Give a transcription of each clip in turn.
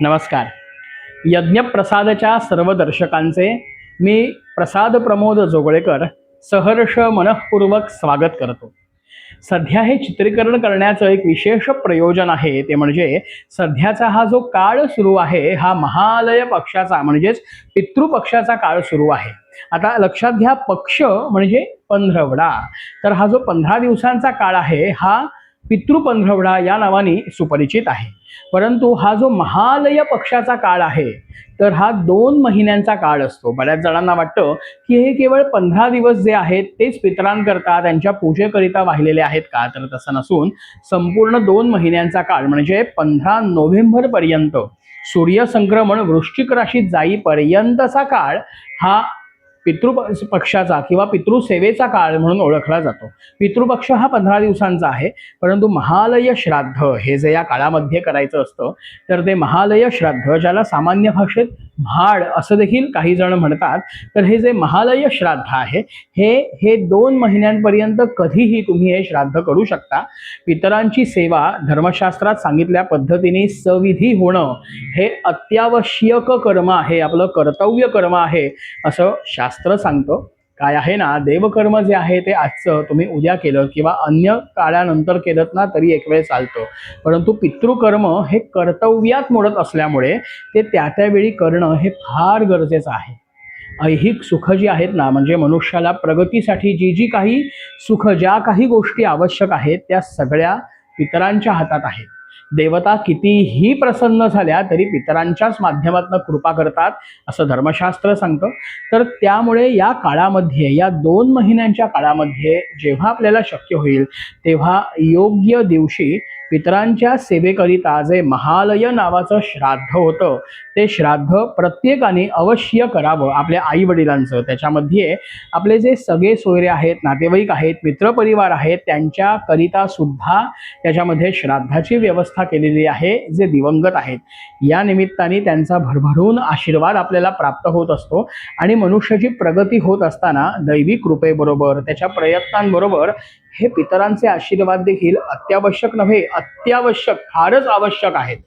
नमस्कार. यज्ञप्रसादच्या सर्व दर्शकांचे मी प्रसाद प्रमोद जोगळेकर सहर्ष मनःपूर्वक स्वागत करतो. सध्या हे चित्रीकरण करण्याचं एक विशेष प्रयोजन आहे ते म्हणजे सध्याचा हा जो काळ सुरू आहे हा महालय पक्षाचा म्हणजेच पितृपक्षाचा काळ सुरू आहे. आता लक्षात घ्या पक्ष म्हणजे पंधरवडा. तर हा जो पंधरा दिवसांचा काळ आहे हा पितृपंधरवडा या नावाने सुपरिचित आहे. परंतु हा जो महालय पक्षाचा काळ आहे तर हा दोन महिन्यांचा काळ असतो. बऱ्याच जणांना वाटतं की हे केवळ पंधरा दिवस जे आहेत तेच पितरांकरता त्यांच्या पूजेकरिता वाहिलेले आहेत का? तर तसं नसून संपूर्ण दोन महिन्यांचा काळ म्हणजे पंधरा नोव्हेंबर पर्यंत सूर्यसंक्रमण वृश्चिक राशीत जाईपर्यंतचा काळ हा पितृ पक्षाचा किंवा पितृसेवेचा काळ म्हणून ओळखला जातो. पितृपक्ष हा पंधरा दिवसांचा आहे. परंतु महालय श्राद्ध हे जे या काळामध्ये करायचं असतं तर ते महालय श्राद्ध ज्याला सामान्य भाषेत म्हाड असं देखील काही जण म्हणतात. तर हे जे महालय श्राद्ध आहे हे हे दोन महिन्यांपर्यंत कधीही तुम्ही हे श्राद्ध करू शकता. पितरांची सेवा धर्मशास्त्रात सांगितल्या पद्धतीने सविधी होणं हे अत्यावश्यक कर्म आहे आपलं कर्तव्य कर्म आहे असं शास्त्र सांगतं. काय आहे ना देवकर्म जे आहे ते आजचं तुम्ही उद्या केलं किंवा अन्य काळानंतर केलं ना तरी एक वेळ चालतं. परंतु पितृकर्म हे कर्तव्यात मोडत असल्यामुळे ते त्या त्यावेळी करणं हे फार गरजेचं आहे. ऐहिक सुख जी आहेत ना म्हणजे मनुष्याला प्रगतीसाठी जी जी काही सुख ज्या काही गोष्टी आवश्यक आहेत त्या सगळ्या पितरांच्या हातात आहेत. देवता कितीही प्रसन्न झाल्या तरी पितरांच्याच माध्यमातून कृपा करतात असं धर्मशास्त्र सांगतं. तर त्यामुळे या काळामध्ये या दोन महिन्यांच्या काळामध्ये जेव्हा आपल्याला शक्य होईल तेव्हा योग्य दिवशी पितरांच्या सेवेकरिता जे महालय नावाचं श्राद्ध होतं ते श्राद्ध प्रत्येकाने अवश्य करावं आपल्या आई वडिलांचं त्याच्यामध्ये आपले जे सगळे सोयरे आहेत नातेवाईक आहेत मित्रपरिवार आहेत त्यांच्याकरिता सुद्धा त्याच्यामध्ये श्राद्धाची व्यवस्था केलेली आहे जे दिवंगत आहेत. या निमित्ताने त्यांचा भरभरून आशीर्वाद आपल्याला प्राप्त होत असतो आणि मनुष्याची प्रगती होत असताना दैवी कृपेबरोबर त्याच्या प्रयत्नांबरोबर हे पितरांचे आशीर्वाद देखील अत्यावश्यक नव्हे अत्यावश्यक फारच आवश्यक आहेत.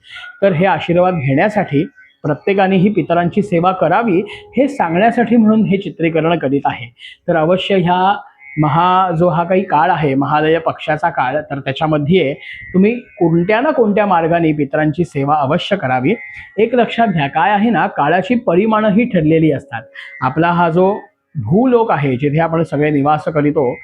तर हे आशीर्वाद घेण्यासाठी प्रत्येकाने ही पितरांची सेवा करावी हे सांगण्यासाठी म्हणून हे चित्रीकरण करीत आहे. तर अवश्य ह्या महा जो हा काही काळ आहे महालय पक्षाचा काळ तर त्याच्यामध्ये तुम्ही कोणत्या ना कोणत्या मार्गाने पितरांची सेवा अवश्य करावी? एक लक्षात घ्या काय आहे ना काळाची परिमाणं ही ठरलेली असतात. आपला हा जो भूलोक आहे जिथे आपण सगळे निवास करीतो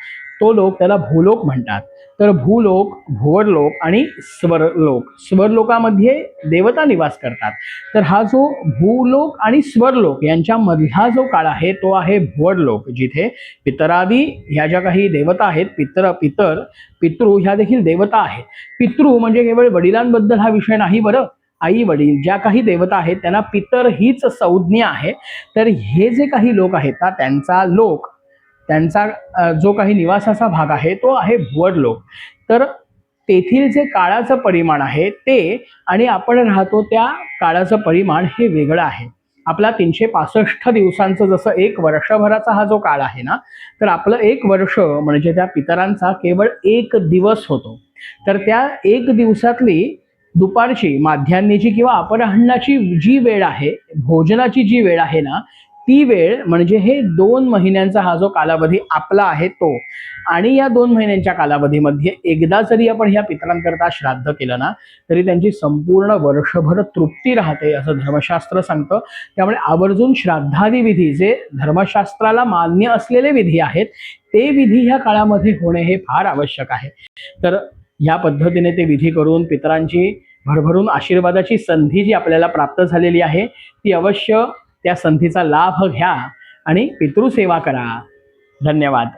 तो लोक त्याला भूलोक म्हणतात. तर भूलोक भुवरलोक आणि स्वरलोक. स्वरलोकामध्ये देवता निवास करतात. तर हा जो भूलोक आणि स्वरलोक यांच्यामधला जो काळ आहे तो आहे भुवरलोक जिथे पितरादी ह्या ज्या काही देवता आहेत पितर पितर पितृ ह्या देखील देवता आहेत. पितृ म्हणजे केवळ वडिलांबद्दल हा विषय नाही बरं. आई वडील ज्या काही देवता आहेत त्यांना पितर हीच संज्ञा आहे. तर हे जे काही लोक आहेत ना त्यांचा लोक त्यांचा जो काही निवासाचा भाग आहे तो आहे भुवड लोक. तर तेथील जे काळाचं परिमाण आहे ते आणि आपण राहतो त्या काळाचं परिमाण हे वेगळं आहे. आपला तीनशे पासष्ट दिवसांचं जसं एक वर्षभराचा हा जो काळ आहे ना तर आपलं एक वर्ष म्हणजे त्या पितरांचा केवळ एक दिवस होतो. तर त्या एक दिवसातली दुपारची माध्यान्नीची किंवा अपराहणाची जी वेळ आहे भोजनाची जी वेळ आहे ना ती वेळ म्हणजे हे दोन महिन्यांचा हा जो कालावधी आपला आहे तो आणि या दोन महिन्यांच्या कालावधीमध्ये एकदा जरी आपण ह्या पितरांकरता श्राद्ध केलं ना तरी त्यांची संपूर्ण वर्षभर तृप्ती राहते असं धर्मशास्त्र सांगतं. त्यामुळे आवर्जून श्राद्धादी विधी जे धर्मशास्त्राला मान्य असलेले विधी आहेत ते विधी ह्या काळामध्ये होणे हे फार आवश्यक आहे. तर ह्या पद्धतीने ते विधी करून पितरांची भरभरून आशीर्वादाची संधी जी आपल्याला प्राप्त झालेली आहे ती अवश्य त्या संधीचा लाभ घ्या आणि पितृसेवा करा. धन्यवाद.